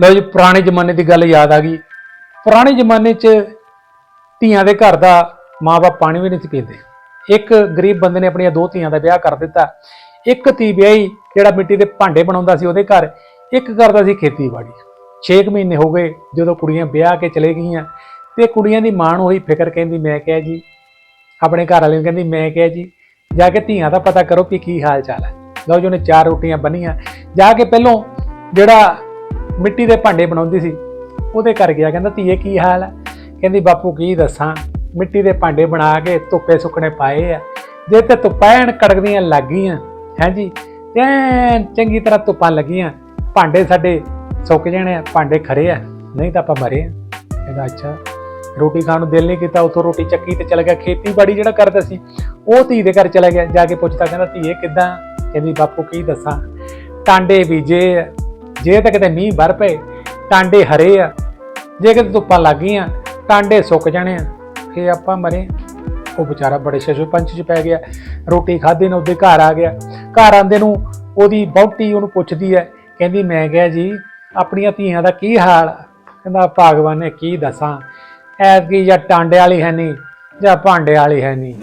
ਲਓ ਜੀ, ਪੁਰਾਣੇ ਜ਼ਮਾਨੇ ਦੀ ਗੱਲ ਯਾਦ ਆ ਗਈ। ਪੁਰਾਣੇ ਜ਼ਮਾਨੇ 'ਚ ਧੀਆਂ ਦੇ ਘਰ ਦਾ ਮਾਪੇ ਪਾਣੀ ਵੀ ਨਹੀਂ ਸੀ ਪੀਂਦੇ। ਇੱਕ ਗਰੀਬ ਬੰਦੇ ਨੇ ਆਪਣੀਆਂ ਦੋ ਧੀਆਂ ਦਾ ਵਿਆਹ ਕਰ ਦਿੱਤਾ। ਇੱਕ ਧੀ ਵਿਆਹੀ, ਜਿਹੜਾ ਮਿੱਟੀ ਦੇ ਭਾਂਡੇ ਬਣਾਉਂਦਾ ਸੀ ਉਹਦੇ ਘਰ। ਇੱਕ ਕਰਦਾ ਸੀ ਖੇਤੀਬਾੜੀ। 6 ਮਹੀਨੇ ਹੋ ਗਏ, ਜਦੋਂ ਕੁੜੀਆਂ ਵਿਆਹ ਕੇ ਚਲੇ ਗਈਆਂ। ਤੇ ਕੁੜੀਆਂ ਦੀ ਮਾਂ ਨੂੰ ਹੋਈ ਫਿਕਰ ਕਹਿੰਦੀ, ਮੈਂ ਕਿਹਾ ਜੀ, ਆਪਣੇ ਘਰ ਵਾਲੇ ਨੂੰ ਕਹਿੰਦੀ, ਮੈਂ ਕਿਹਾ ਜੀ, ਜਾ ਕੇ ਧੀਆਂ ਦਾ ਪਤਾ ਕਰੋ ਕਿ ਕੀ ਹਾਲ ਚਾਲ ਹੈ। ਲਓ ਜੀ, ਉਹਨੇ ਚਾਰ ਰੋਟੀਆਂ ਬੰਨੀਆਂ। ਜਾ ਕੇ ਪਹਿਲੋਂ ਜਿਹੜਾ ਮਿੱਟੀ ਦੇ ਭਾਂਡੇ ਬਣਾਉਂਦੀ ਸੀ। ਉਹਦੇ ਘਰ ਗਿਆ ਕਹਿੰਦਾ ਧੀਏ ਕੀ ਹਾਲ ਹੈ ਕਹਿੰਦੀ ਬਾਪੂ ਕੀ ਦੱਸਾਂ? ਮਿੱਟੀ ਦੇ ਭਾਂਡੇ ਬਣਾ ਕੇ ਧੁੱਪੇ ਸੁੱਕਣੇ ਪਾਏ ਆ। ਜੇ ਤੇ ਧੁੱਪਾਂ ਕੜਕਦੀਆਂ ਲੱਗ ਗਈਆਂ ਹਾਂਜੀ ਐਨ ਚੰਗੀ ਤਰ੍ਹਾਂ ਧੁੱਪਾਂ ਲੱਗੀਆਂ। ਭਾਂਡੇ ਸਾਡੇ ਸੁੱਕ ਜਾਣੇ ਆ ਭਾਂਡੇ ਖਰੇ ਆ ਨਹੀਂ ਤਾਂ ਆਪਾਂ ਮਰੇ ਆ। ਕਹਿੰਦਾ ਅੱਛਾ ਰੋਟੀ ਖਾਣ ਨੂੰ ਦਿਲ ਨਹੀਂ ਕੀਤਾ ਉਥੋਂ ਰੋਟੀ ਚੱਕੀ ਤੇ ਚਲਾ ਗਿਆ। ਖੇਤੀਬਾੜੀ ਜਿਹੜਾ ਕਰਦਾ ਸੀ ਉਹ ਧੀ ਦੇ ਘਰ ਚਲਾ ਗਿਆ। ਜਾ ਕੇ ਪੁੱਛਦਾ ਕਹਿੰਦਾ ਧੀਏ ਕਿੱਦਾਂ? ਕਹਿੰਦੀ ਬਾਪੂ ਕੀ ਦੱਸਾਂ? ਟਾਂਡੇ ਬੀਜੇ ਆ, ਜੇ ਤਾਂ ਕਿਤੇ ਮੀਂਹ ਵਰ ਪਏ, ਟਾਂਡੇ ਹਰੇ ਆ। ਜੇ ਕਿਤੇ ਧੁੱਪਾਂ ਲੱਗ ਗਈਆਂ, ਟਾਂਡੇ ਸੁੱਕ ਜਾਣੇ ਆ। ਫੇ ਆਪਾਂ ਮਰੇ। ਉਹ ਵਿਚਾਰਾ ਬੜੇ ਸ਼ਸ਼ੂ ਪੰਚ ਚ ਪੈ ਗਿਆ। ਰੋਟੀ ਖਾਧੀ ਨੂੰ ਉਹਦੇ ਘਰ ਆ ਗਿਆ। ਘਰ ਆਂਦੇ ਨੂੰ ਉਹਦੀ ਬਹੁਤੀ ਉਹਨੂੰ ਪੁੱਛਦੀ ਹੈ, ਕਹਿੰਦੀ, ਮੈਂ ਕਿਹਾ ਜੀ, ਆਪਣੀਆਂ ਧੀਆਂ ਦਾ ਕੀ ਹਾਲ ਆ? ਕਹਿੰਦਾ, ਭਗਵਾਨ ਨੇ ਕੀ ਦੱਸਾਂ? ਐਤਕੀ ਜਾਂ ਟਾਂਡੇ ਵਾਲੀ ਹੈ ਨਹੀਂ ਜਾਂ ਭਾਂਡੇ ਵਾਲੀ ਹੈ ਨਹੀਂ